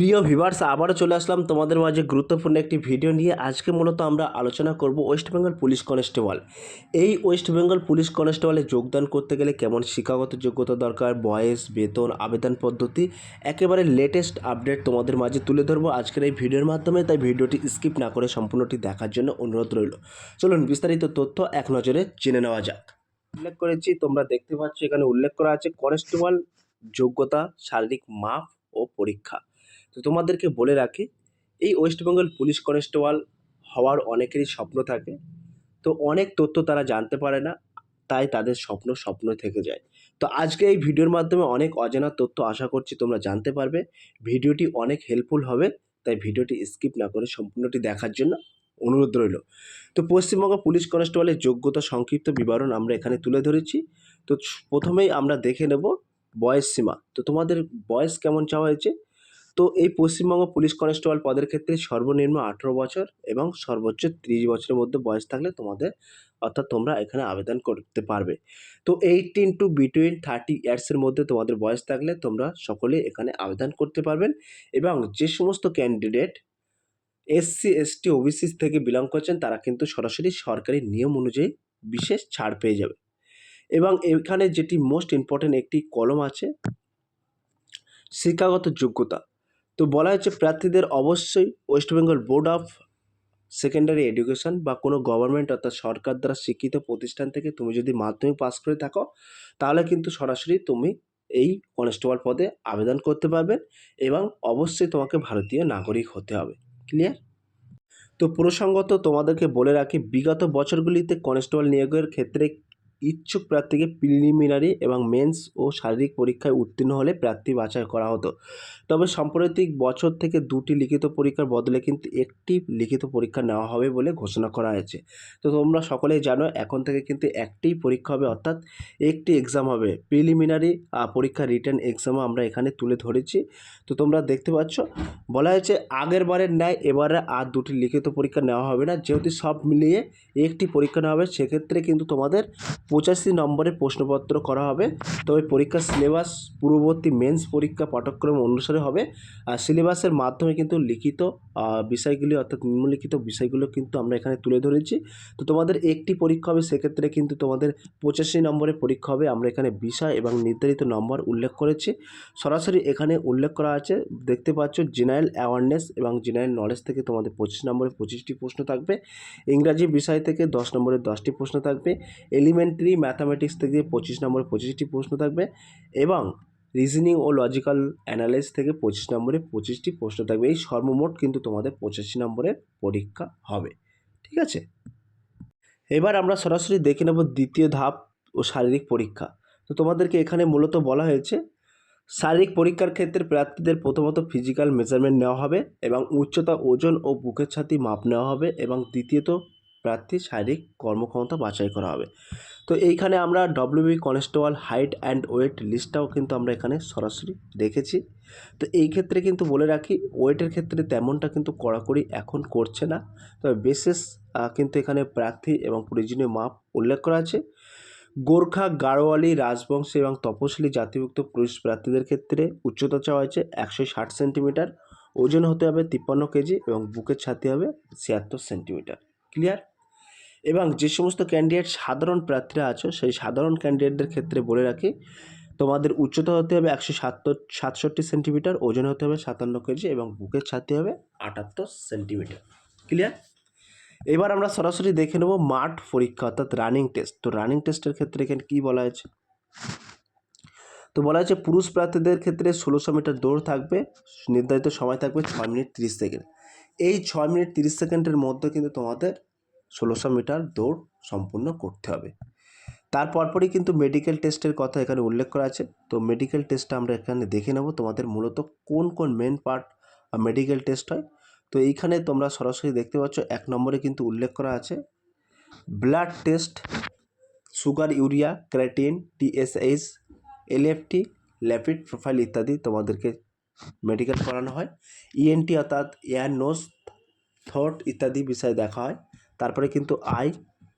প্রিয় ভিভার্স আবারও চলে আসলাম তোমাদের মাঝে গুরুত্বপূর্ণ একটি ভিডিও নিয়ে। আজকে মূলত আমরা আলোচনা করব ওয়েস্ট বেঙ্গল পুলিশ কনস্টেবল। এই ওয়েস্ট বেঙ্গল পুলিশ কনস্টেবলে যোগদান করতে গেলে কেমন শিক্ষাগত যোগ্যতা দরকার, বয়স, বেতন, আবেদন পদ্ধতি, একেবারে লেটেস্ট আপডেট তোমাদের মাঝে তুলে ধরবো আজকের এই ভিডিওর মাধ্যমে। তাই ভিডিওটি স্কিপ না করে সম্পূর্ণটি দেখার জন্য অনুরোধ রইল। চলুন বিস্তারিত তথ্য এক নজরে জেনে নেওয়া যাক। উল্লেখ করেছি, তোমরা দেখতে পাচ্ছ এখানে উল্লেখ করা আছে কনস্টেবল যোগ্যতা, শারীরিক মাপ ও পরীক্ষা। তো তোমাদেরকে বলে রাখি, এই ওয়েস্ট বেঙ্গল পুলিশ কনস্টেবল হওয়ার অনেকেরই স্বপ্ন থাকে। তো অনেক তথ্য তারা জানতে পারে না, তাই তাদের স্বপ্ন স্বপ্ন থেকে যায়। তো আজকে এই ভিডিওর মাধ্যমে অনেক অজানা তথ্য আশা করছি তোমরা জানতে পারবে। ভিডিওটি অনেক হেল্পফুল হবে, তাই ভিডিওটি স্কিপ না করে সম্পূর্ণটি দেখার জন্য অনুরোধ রইল। তো পশ্চিমবঙ্গ পুলিশ কনস্টেবলের যোগ্যতা সংক্ষিপ্ত বিবরণ আমরা এখানে তুলে ধরেছি। তো প্রথমেই আমরা দেখে নেব বয়স সীমা। তো তোমাদের বয়স কেমন চাওয়া হয়েছে? তো এই পশ্চিমবঙ্গ পুলিশ কনস্টেবল পদের ক্ষেত্রে সর্বনিম্ন আঠেরো বছর এবং সর্বোচ্চ ত্রিশ বছরের মধ্যে বয়স থাকলে তোমাদের, অর্থাৎ তোমরা এখানে আবেদন করতে পারবে। তো এইটিন টু বিটুইন থার্টি ইয়ার্সের মধ্যে তোমাদের বয়স থাকলে তোমরা সকলে এখানে আবেদন করতে পারবেন এবং যে সমস্ত ক্যান্ডিডেট এসসি, এসটি, ওবিসি থেকে বিলং করছেন তারা কিন্তু সরাসরি সরকারি নিয়ম অনুযায়ী বিশেষ ছাড় পেয়ে যাবে। এবং এখানে যেটি মোস্ট ইম্পর্ট্যান্ট একটি কলম আছে, শিক্ষাগত যোগ্যতা। তো বলা হয়েছে প্রার্থীদের অবশ্যই West Bengal board of secondary education বা কোনো গভর্নমেন্ট অর্থাৎ সরকার দ্বারা স্বীকৃত প্রতিষ্ঠান থেকে তুমি যদি মাধ্যমিক পাস করে থাকো, তাহলে কিন্তু সরাসরি তুমি এই কনস্টেবল পদে আবেদন করতে পারবে এবং অবশ্যই তোমাকে ভারতীয় নাগরিক হতে হবে। ক্লিয়ার তো প্রসঙ্গত তোমাদেরকে বলে রাখি, বিগত বছরগুলিতে কনস্টেবল নিয়োগের ক্ষেত্রে ইচ্ছুক প্রার্থীকে প্রিলিমিনারি এবং মেন্স ও শারীরিক পরীক্ষায় উত্তীর্ণ হলে প্রার্থী বাছাই করা হতো। তবে সাম্প্রতিক বছর থেকে দুটি লিখিত পরীক্ষার বদলে কিন্তু একটি লিখিত পরীক্ষা নেওয়া হবে বলে ঘোষণা করা হয়েছে। তো তোমরা সকলেই জানো, এখন থেকে কিন্তু একটি পরীক্ষা হবে, অর্থাৎ একটি এক্সাম হবে। প্রিলিমিনারি পরীক্ষা রিটার্ন এক্সামও আমরা এখানে তুলে ধরেছি। তো তোমরা দেখতে পাচ্ছ, বলা হয়েছে আগের বারের ন্যায় এবারে আর দুটি লিখিত পরীক্ষা নেওয়া হবে না। যেহেতু সব মিলিয়ে একটি পরীক্ষা নেওয়া হবে, সেক্ষেত্রে কিন্তু তোমাদের পঁচাশি নম্বরের প্রশ্নপত্র করা হবে। তবে পরীক্ষার সিলেবাস পূর্ববর্তী মেন্স পরীক্ষা পাঠ্যক্রম অনুসারে হবে। আর সিলেবাসের মাধ্যমে কিন্তু লিখিত বিষয়গুলি অর্থাৎ নিম্নলিখিত বিষয়গুলো কিন্তু আমরা এখানে তুলে ধরেছি। তো তোমাদের একটি পরীক্ষা হবে, সেক্ষেত্রে কিন্তু তোমাদের পঁচাশি নম্বরের পরীক্ষা হবে। আমরা এখানে বিষয় এবং নির্ধারিত নম্বর উল্লেখ করেছি। সরাসরি এখানে উল্লেখ করা আছে, দেখতে পাচ্ছ জেনারেল অ্যাওয়ারনেস এবং জেনারেল নলেজ থেকে তোমাদের পঁচিশ নম্বরে পঁচিশটি প্রশ্ন থাকবে। ইংরাজি বিষয় থেকে দশ নম্বরের দশটি প্রশ্ন থাকবে। এলিমেন্টারি ম্যাথামেটিক্স থেকে পঁচিশ নম্বরে পঁচিশটি প্রশ্ন থাকবে এবং রিজনিং ও লজিক্যাল অ্যানালাইস থেকে পঁচিশ নম্বরে পঁচিশটি প্রশ্ন থাকবে। এই সর্বমোট কিন্তু তোমাদের পঁচাশি নম্বরের পরীক্ষা হবে। ঠিক আছে? এবার আমরা সরাসরি দেখে নেব দ্বিতীয় ধাপ ও শারীরিক পরীক্ষা। তো তোমাদেরকে এখানে মূলত বলা হয়েছে, শারীরিক পরীক্ষার ক্ষেত্রে প্রার্থীদের প্রথমত ফিজিক্যাল মেজারমেন্ট নেওয়া হবে এবং উচ্চতা, ওজন ও বুকের ছাতি মাপ নেওয়া হবে এবং দ্বিতীয়ত প্রার্থীর শারীরিক কর্মক্ষমতা বাছাই করা হবে। তো এইখানে আমরা WB constable height and weight লিস্টটাও কিন্তু আমরা এখানে সরাসরি রেখেছি তো এই ক্ষেত্রে কিন্তু বলে রাখি ওয়েটের ক্ষেত্রে তেমনটা কিন্তু কড়াকড়ি এখন করছে না। তবে বিশেষ কিন্তু এখানে প্রার্থী এবং প্রয়োজনীয় মাপ উল্লেখ করা আছে। গোর্খা, গাড়োয়ালি, রাজবংশী এবং তপশিলি জাতিভুক্ত পুরুষ প্রার্থীদের ক্ষেত্রে উচ্চতা চাওয়া হয়েছে একশো ষাট সেন্টিমিটার, ওজন হতে হবে তিপ্পান্ন কেজি এবং বুকের ছাতি হবে ছিয়াত্তর সেন্টিমিটার। ক্লিয়ার? এবং যে সমস্ত ক্যান্ডিডেট সাধারণ প্রার্থীরা আছো, সেই সাধারণ ক্যান্ডিডেটদের ক্ষেত্রে বলে রাখি, তোমাদের উচ্চতা হতে হবে একশো সাতর সাতষট্টি সেন্টিমিটার ওজন হতে হবে সাতান্ন কেজি এবং বুকের ছাতি হবে আটাত্তর সেন্টিমিটার ক্লিয়ার এবার আমরা সরাসরি দেখে নেব মাঠ পরীক্ষা, অর্থাৎ রানিং টেস্ট তো রানিং টেস্টের ক্ষেত্রে এখানে কী বলা হয়েছে? তো বলা হয়েছে পুরুষ প্রার্থীদের ক্ষেত্রে ষোলোশো মিটার দৌড় থাকবে, নির্ধারিত সময় থাকবে ছয় মিনিট তিরিশ সেকেন্ড। এই ছয় মিনিট তিরিশ সেকেন্ডের মধ্যে কিন্তু তোমাদের ষোলোশো মিটার দৌড় সম্পূর্ণ করতে হবে। তার পরপরই কিন্তু মেডিকেল টেস্টের কথা এখানে উল্লেখ করা আছে। তো মেডিকেল টেস্টটা আমরা এখানে দেখে নেব তোমাদের মূলত কোন কোন মেন পার্ট মেডিকেল টেস্ট হয়। তো এইখানে তোমরা সরাসরি দেখতে পাচ্ছ, এক নম্বরে কিন্তু উল্লেখ করা আছে blood test sugar urea creatinine TSH LFT lipid profile ইত্যাদি তোমাদেরকে মেডিকেল করানো হয়। ইএনটি অর্থাৎ এয়ার নোস থ্রোট ইত্যাদি বিষয়ে দেখা হয়। তারপরে কিন্তু আই,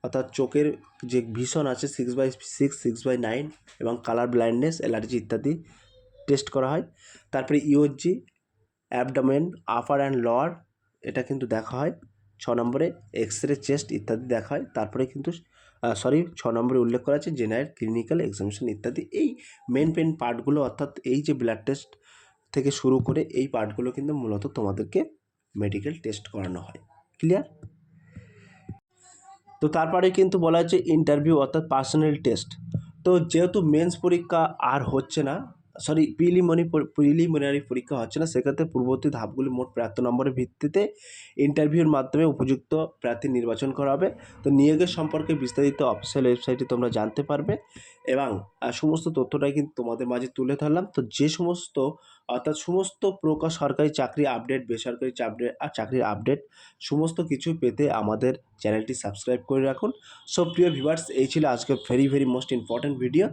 অর্থাৎ চোখের যে ভীষণ আছে six by six six by nine এবং কালার ব্লাইন্ডনেস অ্যালার্জি ইত্যাদি টেস্ট করা হয়। তারপরে ইওজি অ্যাবডোমেন আপার অ্যান্ড লোয়ার এটা কিন্তু দেখা হয়। ছ নম্বরে এক্স রে চেস্ট ইত্যাদি দেখা হয়। তারপরে কিন্তু সরি ছ নম্বরে উল্লেখ করা আছে জেনারেল ক্লিনিক্যাল এক্সামিনেশন ইত্যাদি। এই মেন মেন পার্টগুলো অর্থাৎ এই যে ব্লাড টেস্ট থেকে শুরু করে এই পার্টগুলো কিন্তু মূলত তোমাদেরকে মেডিকেল টেস্ট করানো হয়। ক্লিয়ার তো তারপরে কিন্তু বলা হচ্ছে ইন্টারভিউ অর্থাৎ পার্সোনাল টেস্ট তো যেহেতু মেন্স পরীক্ষা আর হচ্ছে না সরি প্রিলিমনি প্রিলিমিনারি পরীক্ষা হচ্ছে না, সেক্ষেত্রে পূর্ববর্তী ধাপগুলি মোট প্রাপ্ত নম্বরের ভিত্তিতে ইন্টারভিউর মাধ্যমে উপযুক্ত প্রার্থী নির্বাচন করা হবে। তো নিয়োগের সম্পর্কে বিস্তারিত অফিসিয়াল ওয়েবসাইটে তোমরা জানতে পারবে এবং সমস্ত তথ্যটাই কিন্তু তোমাদের মাঝে তুলে ধরলাম। তো যে সমস্ত অর্থাৎ সমস্ত প্রকার সরকারি চাকরি আপডেট বেসরকারি চাপডেট আর চাকরির আপডেট সমস্ত কিছু পেতে আমাদের চ্যানেলটি সাবস্ক্রাইব করে রাখুন। সো প্রিয় ভিভার্স এই ছিল আজকে very very most important video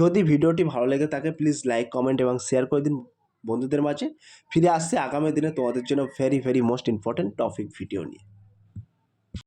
যদি ভিডিওটি ভালো লেগে থাকে প্লিজ লাইক কমেন্ট এবং শেয়ার করে দিন বন্ধুদের মাঝে। ফিরে আসছে আগামী দিনে তোমাদের জন্য very very most important topic video নিয়ে।